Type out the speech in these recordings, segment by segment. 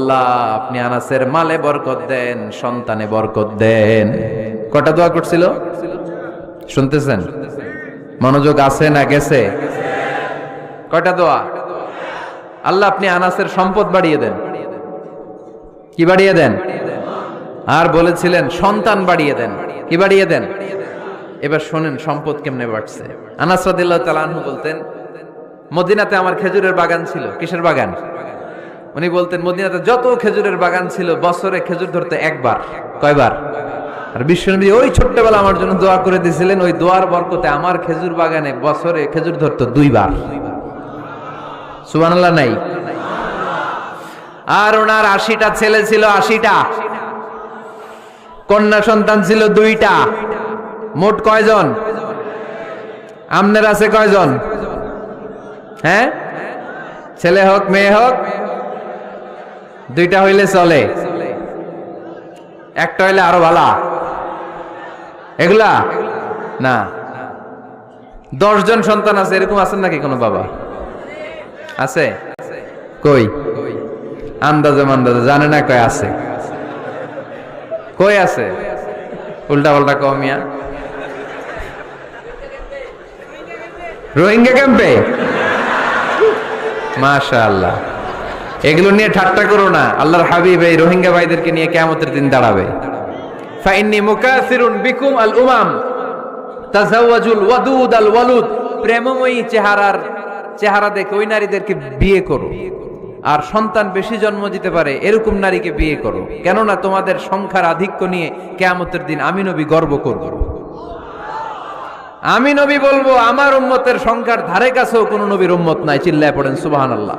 আল্লাহ, আপনি আনাসের মালে বরকত দেন, সন্তানে বরকত দেন। কটা দোয়া করছিল? শুনতেছেন? মনোযোগ আছে না গেছে? কয়টা দোয়া? আল্লাহ, আপনি আনাসের সম্পদ বাড়িয়ে দেন। কি বাড়িয়ে দেন? আর বলেছিলেন, সন্তান বাড়িয়ে দেন। কি বাড়িয়ে দেন? এবার শোনেন, সম্পদ কেমনে বাড়ছে। আনাস রাদিল্লাহ তালানহু বলতেন, মদিনাতে আমার খেজুরের বাগান ছিল। কিসের বাগান? উনি বলতেন, মদিনাতে যত খেজুরের বাগান ছিল, বছরে খেজুর ধরতে একবার। কয়বার? আর বিশ্বনবী ওই ছোট্টবেলা আমার জন্য দোয়া করে দিয়েছিলেন, ওই দোয়ার বরকতে আমার খেজুর বাগানে বছরে খেজুর ধরতো দুইবার। সুবহানাল্লাহ, নাই। আর ওনার আশিটা ছেলে ছিল আশিটা। কন্যা সন্তান ছিল দুইটা। মোট কয়জন? আমনের আছে কয়জন? হ্যাঁ? ছেলে হোক, মেয়ে হোক? দুইটা হইলে চলে। একটা হইলে আরও ভালা। এগুলা? না। দশজন সন্তান আছে, এরকম আছেন নাকি কোনো বাবা? আছে? কই? আন্দাজে মান্দাজে, জানে না কয় আছে। কই আছে? উল্টা পাল্টা কমিয়া রোহিঙ্গা ক্যাম্পে? মাশা আল্লাহ এগুলো নিয়ে ঠাট্টা করো না। আল্লাহর হাবিব এই রোহিঙ্গা ভাইদেরকে নিয়ে কেমতের দিন দাঁড়াবে। ফাইন্নি মুকাসিরুন বিকুম আল উমাম, তাজাওয়াজুল ওয়াদুদ আল ওয়ালুদ, প্রেমময়ী চেহারার চেহারা দেখে ওই নারীদেরকে বিয়ে করো। আর সন্তান বেশি জন্ম দিতে পারে, এরকম নারীকে বিয়ে করো। কেননা তোমাদের সংখ্যার আধিক্য নিয়ে কেয়ামতের দিন আমি নবী গর্ব করব। আমি নবী বলব, আমার উম্মতের সংখ্যার ধারে কাছেও কোনো নবীর উম্মত নাই, চিল্লায় পড়েন সুবাহান আল্লাহ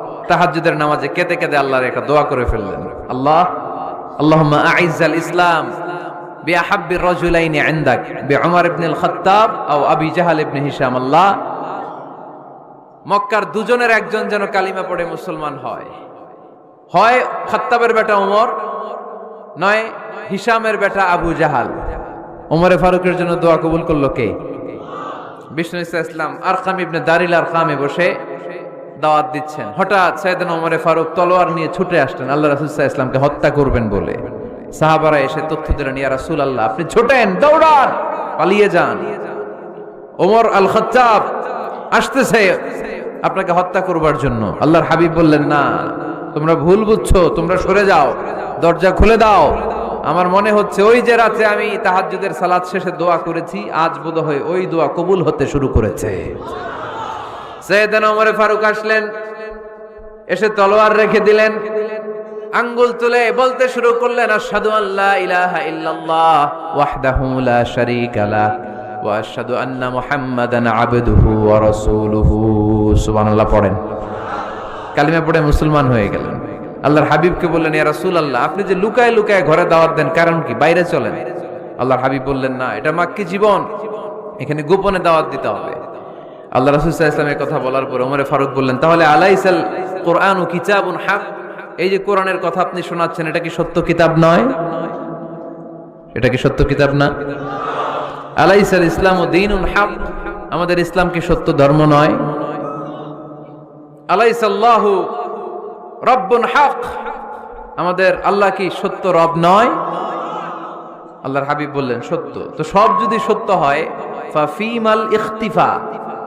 তাহাজ্জুদের নামাজে কেঁদে কেঁদে আল্লাহর একটা দোয়া করে ফেললেন। আল্লাহ আল্লাহ আইজ্জাল ইসলাম ইবনে হিশাম। আল্লাহ, মক্কার দুজনের একজন যেন কালিমা পড়ে মুসলমান হয়। হয় খাত্তাবের বেটা ওমর নয় হিসামের বেটা আবু জাহাল। ওমরে ফারুকের জন্য দোয়া কবুল করল কে? বিষ্ণু ইসা ইসলাম আরকাম ইবনে দারিল আরকামে বসে দাওয়াত দিচ্ছেন। হঠাৎ সাইদান ওমরে ফারুক তলোয়ার নিয়ে ছুটে আসলেন। আল্লাহ রাসুল্লাহ ইসলামকে হত্যা করবেন বলে। সাহাবারা এসে তথ্য দিলেন, ইয়া রাসূল আল্লাহ আপনি ছোটেন, দৌড়ান, পালিয়ে যান। ওমর আল খত্তাব আসতেছে আপনাকে হত্যা করবার জন্য। আল্লাহর হাবিব বললেন, না, তোমরা ভুল বুঝছ, তোমরা সরে যাও, দরজা খুলে দাও। আমার মনে হচ্ছে ওই যে রাতে আমি তাহাজ্জুদের সালাদ শেষে দোয়া করেছি, আজ বোধ হয় ওই দোয়া কবুল হতে শুরু করেছে। সৈয়দান ওমরে ফারুক আসলেন, এসে তলোয়ার রেখে দিলেন, আঙ্গুল তুলে বলতে শুরু করলেন, আশহাদু আল্লাহ ইলাহা ইল্লাল্লাহ ওয়াহদাহু লা শারীকা লা ওয়া আশহাদু আন্না মুহাম্মাদান আবদুহু ওয়া রাসূলুহু। সুবহানাল্লাহ পড়েন। কালিমা পড়ে মুসলমান হয়ে গেলেন। আল্লাহর হাবিবকে বললেন, ইয়া রাসূলুল্লাহ, আপনি যে লুকায় লুকায় ঘরে দাওয়াত দেন, কারণ কি? বাইরে চলেন। আল্লাহর হাবিব বললেন, না, এটা মাক্কি জীবন। এখানে গোপনে দাওয়াত দিতে হবে। আল্লাহ রাসূল সাল্লাল্লাহু আলাইহি ওয়াসাল্লামের কথা বলার পরে ওমরে ফারুক বললেন, তাহলে আলাইসাল কোরআন ও কিতাবুন হক? এই যে কোরআনের কথা আপনি শোনাচ্ছেন, এটা কি সত্য কিতাব নয়? এটা কি সত্য কিতাব না? আলাইসাল ইসলাম ও দিন হক, আমাদের ইসলাম কি সত্য ধর্ম নয়? আলাইসাল্লাহু রব্বুন হক, আমাদের আল্লাহ কি সত্য রব নয়? আল্লাহর হাবিব বললেন, সত্য। তো সব যদি সত্য হয়, ফাফিমাল ইখতিফা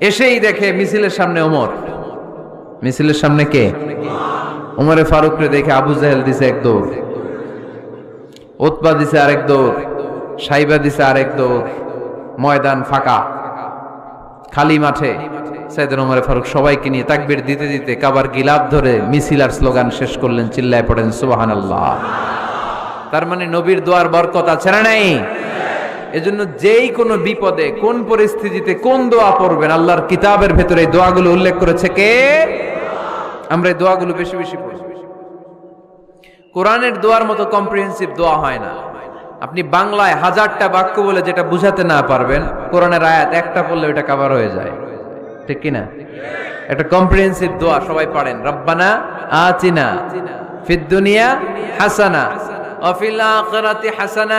এসেই দেখে মিছিলের সামনে ওমর। মিছিলের সামনে কে? উমরে ফারুকরে দেখে আবু জাহেল দিছে এক দৌড়। ওতবা দিছে আরেক দৌড়। সাইবা দিছে আরেক দৌড়। ময়দান ফাঁকা। খালি মাঠে। সাইদুল উমরে ফারুক সবাইকে নিয়ে তাকবির দিতে দিতে কাবার গিলাপ ধরে মিছিল আর স্লোগান শেষ করলেন, চিল্লায় পড়েন সুবাহান আল্লাহ তার মানে নবীর দোয়ার বরকত আছে না নাই? এজন্য যেই কোনো বিপদে, কোন পরিস্থিতিতে, কোন দোয়া পড়বেন, আল্লাহর কিতাবের ভেতরে এই দোয়াগুলো উল্লেখ করেছে কে? আমরা এই দোয়াগুলো বেশি বেশি পড়ি। কোরআনের দোয়ার মতো কম্প্রিহেন্সিভ দোয়া হয় না। আপনি বাংলায় হাজারটা বাক্য বলে যেটা বুঝাতে না পারবেন, কোরআনের আয়াত একটা পড়লে ওটা কাভার হয়ে যায়। ঠিক কিনা? একটা কম্প্রিহেন্সিভ দোয়া সবাই পারেন। রব্বানা আতিনা ফিদ দুনিয়া হাসানা, অফিল আখিরাতি হাসানা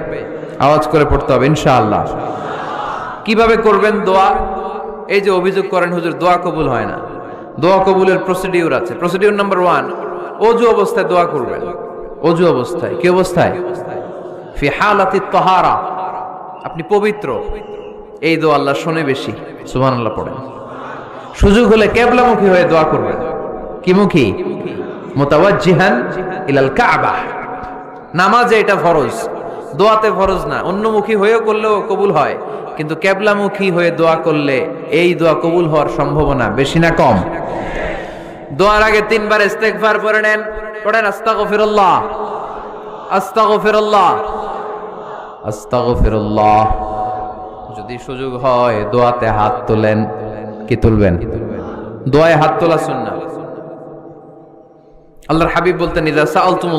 আওয়াজ করে পড়তে হবে, ইনশাআল্লাহ। কীভাবে করবেন দোয়া? এই যে অভিযোগ করেন, হুজুর, দোয়া কবুল হয় না। দোয়া কবুলের প্রসিডিউর আছে। প্রসিডিউর নাম্বার ওয়ান অজু অবস্থায় দোয়া করবেন। অজু অবস্থায়। কি অবস্থায়? তহারা। আপনি পবিত্র। এই দোয়া আল্লাহ শোনে বেশি। সুবহান আল্লাহ পড়েন। সুযোগ হলে কেবলামুখী হয়ে দোয়া করবেন। কি মুখী মোতাওয়াজ্জিহান ইলাল কাবা। নামাজে এটা ফরজ। দোয়াতে ফরজ না, অন্যমুখী হয়েও করলেও কবুল হয়, কিন্তু কেবলামুখী হয়ে দোয়া করলে এই দোয়া কবুল হওয়ার সম্ভাবনা বেশি না কম। দোয়ার আগে তিনবার ইস্তেগফার পড়ে নেন, পড়েন আস্তাগফিরুল্লাহ আস্তাগফিরুল্লাহ আস্তাগফিরুল্লাহ। যদি সুযোগ হয় দোয়াতে হাত তোলেন, কি তুলবেন? দোয়ায় হাত তোলা সুন্নাহ। আল্লাহর হাবিব বলতেন আকুফিকুম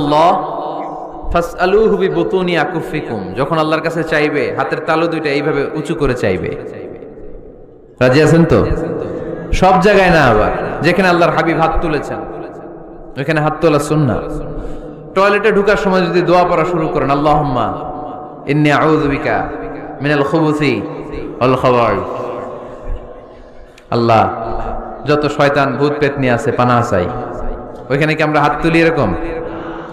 যখন আল্লাহর কাছে চাইবে, হাতের তালু দুইটা এইভাবে উঁচু করে চাইবে। রাজি আছেন তো? সব জায়গায় না আবার, যেখানে আল্লাহর হাবিব হাত তুলেছেন, ওইখানে হাত তোলা টয়লেটে ঢুকার সময় যদি দোয়া পড়া শুরু করেন খাবার আল্লাহ, যত শয়তান ভূত পেতনি আছে পানা চাই। ওইখানে কি আমরা হাত তুলি এরকম?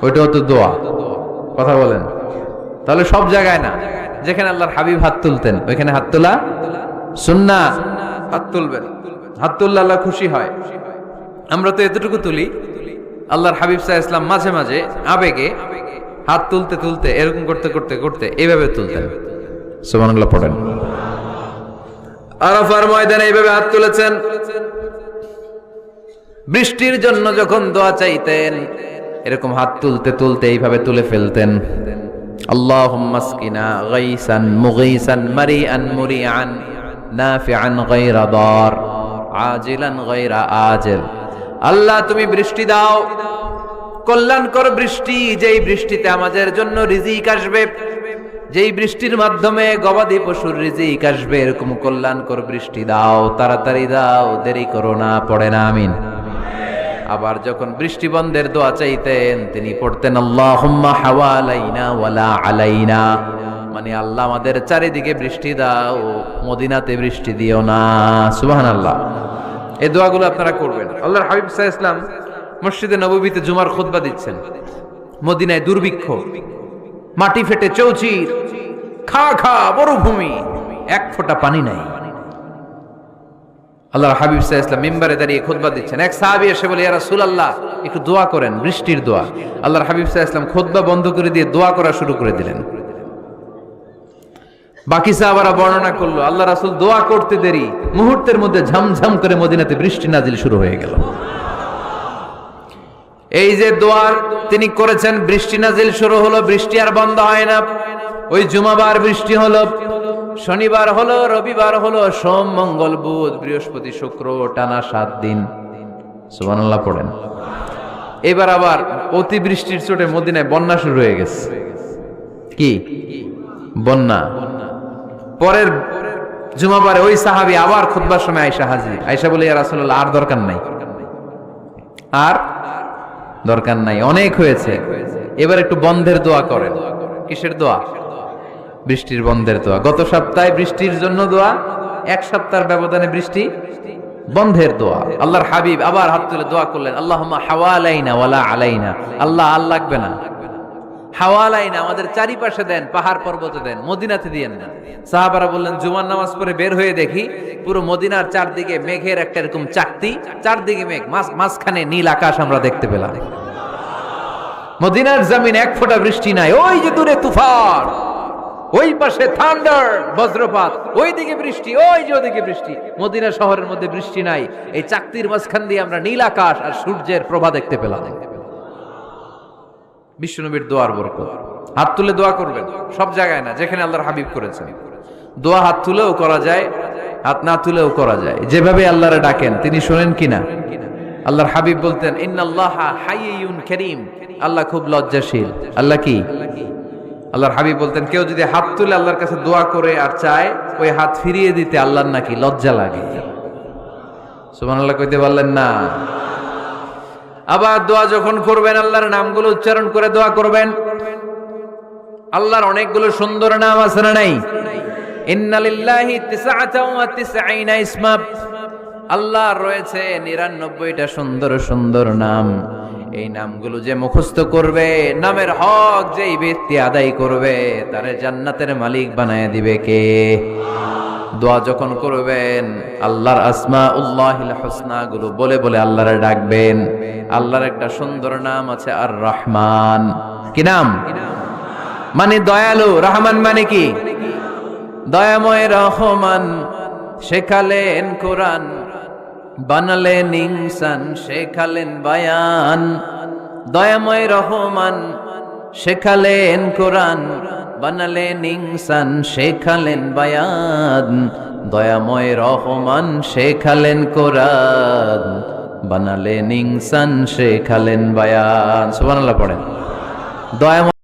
ওইটাও তো দোয়া। কথা বলেন। তাহলে সব জায়গায় না, যেখানে আল্লাহর হাবিব হাত তুলতেন, ওইখানে হাত তোলা সুন্না? হাত তুলবেন। হাত তুললে আল্লাহ খুশি হয়। আমরা তো এতটুকু তুলি, আল্লাহর হাবিব সাহা ইসলাম মাঝে মাঝে আবেগে হাত তুলতে তুলতে, এরকম করতে করতে করতে এইভাবে তুলতেন। সুবহানাল্লাহ, পড়েন। আরাফার ময়দানে এইভাবে হাত তুলেছেন। বৃষ্টির জন্য যখন দোয়া চাইতেন এরকম হাত তুলতে তুলতে এইভাবে তুলে ফেলতেন اللهم اسقنا غيثا مغيثا مريئا مريعا نافعا غير ضار عاجلا غير آجل আল্লাহ তুমি বৃষ্টি দাও কল্যাণকর বৃষ্টি যেই বৃষ্টিতে আমাদের জন্য রিজিক আসবে যেই বৃষ্টির মাধ্যমে গবাদি পশুর রিজিক আসবে এরকম কল্যাণকর বৃষ্টি দাও তাড়াতাড়ি দাও দেরি করো না পড়ে না আমিন আবার যখন বৃষ্টি বন্ধের দোয়া চাইতেন, তিনি পড়তেন হাওয়ালাইনা ওয়ালা আলাইনা। মানে আল্লাহ আমাদের চারিদিকে বৃষ্টি দাও, মদিনাতে বৃষ্টি দিও না। সুবহানাল্লাহ। এই দোয়াগুলো আপনারা করবেন। আল্লাহর হাবিব সাল্লাল্লাহু ইসলাম মসজিদে নববীতে জুমার খুতবা দিচ্ছেন। মদিনায় দুর্ভিক্ষ, মাটি ফেটে চৌচির, খা খা, মরুভূমি, এক ফোঁটা পানি নাই। আল্লাহর হাবিব সাহা ইসলাম মিম্বারে দাঁড়িয়ে খুতবা দিচ্ছেন। এক সাহাবি এসে বলে, ইয়া রাসূলুল্লাহ, একটু দোয়া করেন, বৃষ্টির দোয়া। আল্লাহর হাবিব সাহা ইসলাম খুতবা বন্ধ করে দিয়ে দোয়া করা শুরু করে দিলেন। বাকি সাহাবারা বর্ণনা করল, আল্লাহ রাসূল, দোয়া করতে দেরি। মুহূর্তের মধ্যে ঝমঝম করে মদিনাতে বৃষ্টি নাজিল শুরু হয়ে গেল। এই যে দোয়ার তিনি করেছেন, বৃষ্টি নাজিল শুরু হলো, বৃষ্টি আর বন্ধ হয় না। ওই জুমাবার বৃষ্টি হলো। শনিবার হলো, রবিবার হলো, সোম, মঙ্গল, বুধ, বৃহস্পতি, শুক্র, টানা সাত দিন। সুবহানাল্লাহ পড়েন। এবার আবার অতিবৃষ্টির চোটে মদিনায় বন্যা শুরু হয়ে গেছে। কি? বন্যা। পরের জুমাবারে ওই সাহাবি আবার খুতবার সময় আয়সা হাজির। আয়সা বলে রাসূলুল্লাহ, আর দরকার নাই। আর দরকার নাই, অনেক হয়েছে। এবার একটু বন্ধের দোয়া করেন। কিসের দোয়া? বৃষ্টির বন্ধের দোয়া। গত সপ্তাহে বৃষ্টির জন্য দোয়া, এক সপ্তাহের ব্যবধানে বৃষ্টি বন্ধের দোয়া। আল্লাহর হাবিব আবার হাত তুলে দোয়া করলেন আল্লাহ হাওয়া আলাইনা ওয়ালা আলাইনা। আল্লাহ আর লাগবে না। আমাদের চারিপাশে দেন, পাহাড় পর্বতে দেন, মদিনাতে না। সাহাবারা বললেন, জুমার নামাজ পড়ে বের হয়ে দেখি, পুরো মদিনার চারদিকে মেঘের একটা এরকম চাকতি, চারদিকে মেঘ, মাঝ- মাঝখানে নীল আকাশ আমরা দেখতে পেলাম। মদিনার জমিন এক ফোঁটা বৃষ্টি নাই, ওই যে দূরে তুফান। ওই পাশে থান্ডার, বজ্রপাত ওই দিকে বৃষ্টি, ওই যে ওদিকে বৃষ্টি। মদিনা শহরের মধ্যে বৃষ্টি নাই। এই চাকতির মাঝখান দিয়ে আমরা নীল আকাশ আর সূর্যের প্রভা দেখতে পেলাম। বিশ্বনবীর দোয়ার বরকত। হাত তুলে দোয়া করবেন। সব জায়গায় না, যেখানে আল্লাহর হাবিব করেছেন। দোয়া হাত তুলেও করা যায়, হাত না তুলেও করা যায়। যেভাবে আল্লাহরে ডাকেন, তিনি শোনেন কিনা? আল্লাহর হাবিব বলতেন, ইন্নাল্লাহ হাইয়ুন করিম। আল্লাহ খুব লজ্জাশীল। আল্লাহ কি? আল্লাহর হাবিব বলতেন, কেউ যদি হাত তুলে আল্লাহর কাছে দোয়া করে আর চায়, ওই হাত ফিরিয়ে দিতে আল্লাহর নাকি লজ্জা লাগে। সুবহানাল্লাহ কইতে পারলেন না। আবার দোয়া যখন করবেন, আল্লাহর নামগুলো উচ্চারণ করে দোয়া করবেন। আল্লাহর অনেকগুলো সুন্দর নাম আছে না নাই? ইন্নালিল্লাহি ইসমা আল্লাহর রয়েছে নিরানব্বইটা সুন্দর সুন্দর নাম। এই নামগুলো যে মুখস্থ করবে, নামের হক যেই ব্যক্তি আদায় করবে, তারে জান্নাতের মালিক বানায় দিবে কে? দোয়া যখন করবেন, আল্লাহর আসমা উল্লাহিল হোসনা গুলো বলে বলে আল্লাহরে ডাকবেন। আল্লাহর একটা সুন্দর নাম আছে আর রহমান কি নাম? মানে দয়ালু। রহমান মানে কি? দয়াময় রহমান, শেখালেন কোরআন। বানালেন ইনসান শেখালেন বায়ান। দয়াময় রহমান, শেখালেন কোরআন। বানালেন ইনসান শেখালেন বায়ান। দয়াময় রহমান, শেখালেন কোরআন। বানালেন ইনসান শেখালেন বায়ান। সুবহানাল্লাহ পড়েন। দয়াময়